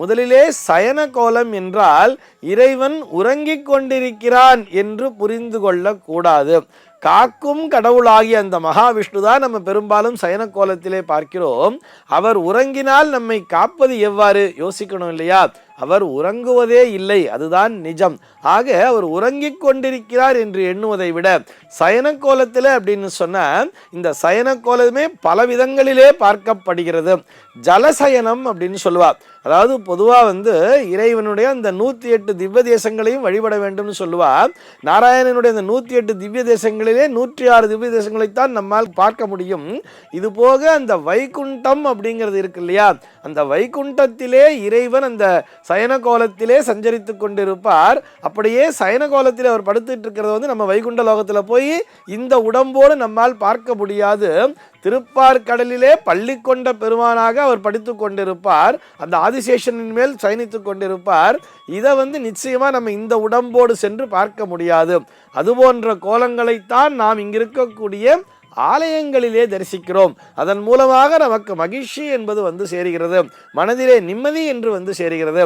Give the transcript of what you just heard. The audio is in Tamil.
முதலிலே சயன கோலம் என்றால் இறைவன் உறங்கிக் கொண்டிருக்கிறான் என்று புரிந்து கொள்ளக்கூடாது. காக்கும் கடவுளாகிய அந்த மகாவிஷ்ணு தான் நம்ம பெரும்பாலும் சயன கோலத்திலே பார்க்கிறோம். அவர் உறங்கினால் நம்மை காப்பது எவ்வாறு? யோசிக்கணும் இல்லையா? அவர் உறங்குவதே இல்லை அதுதான் நிஜம். ஆக அவர் உறங்கிக் கொண்டிருக்கிறார் என்று எண்ணுவதை விட சயன கோலத்தில் அப்படின்னு சொன்ன இந்த சயன கோலமே பல விதங்களிலே பார்க்கப்படுகிறது. ஜலசயனம் அப்படின்னு சொல்லுவார் அதாவது பொதுவாக வந்து இறைவனுடைய அந்த நூற்றி எட்டு திவ்ய தேசங்களையும் வழிபட வேண்டும்னு சொல்லுவா. நாராயணனுடைய அந்த நூற்றி எட்டு திவ்ய தேசங்களிலே நூற்றி ஆறு திவ்ய தேசங்களைத்தான் நம்மால் பார்க்க முடியும். இது போக அந்த வைகுண்டம் அப்படிங்கிறது இருக்கு இல்லையா? அந்த வைகுண்டத்திலே இறைவன் அந்த சயன கோலத்திலே சஞ்சரித்து கொண்டிருப்பார். அப்படியே சயன கோலத்தில் அவர் படுத்துட்டு இருக்கிறத வந்து நம்ம வைகுண்ட லோகத்தில் போய் இந்த உடம்போடு நம்மால் பார்க்க முடியாது. திருப்பார்கடலிலே பள்ளி கொண்ட பெருமானாக அவர் படித்து கொண்டிருப்பார். அந்த ஆதிசேஷனின் மேல் சயனித்து கொண்டிருப்பார். இதை வந்து நிச்சயமாக நம்ம இந்த உடம்போடு சென்று பார்க்க முடியாது. அதுபோன்ற கோலங்களைத்தான் நாம் இங்கிருக்கக்கூடிய ஆலயங்களிலே தரிசிக்கிறோம். அதன் மூலமாக நமக்கு மகிழ்ச்சி என்பது வந்து சேருகிறது. மனதிலே நிம்மதி என்று வந்து சேருகிறது.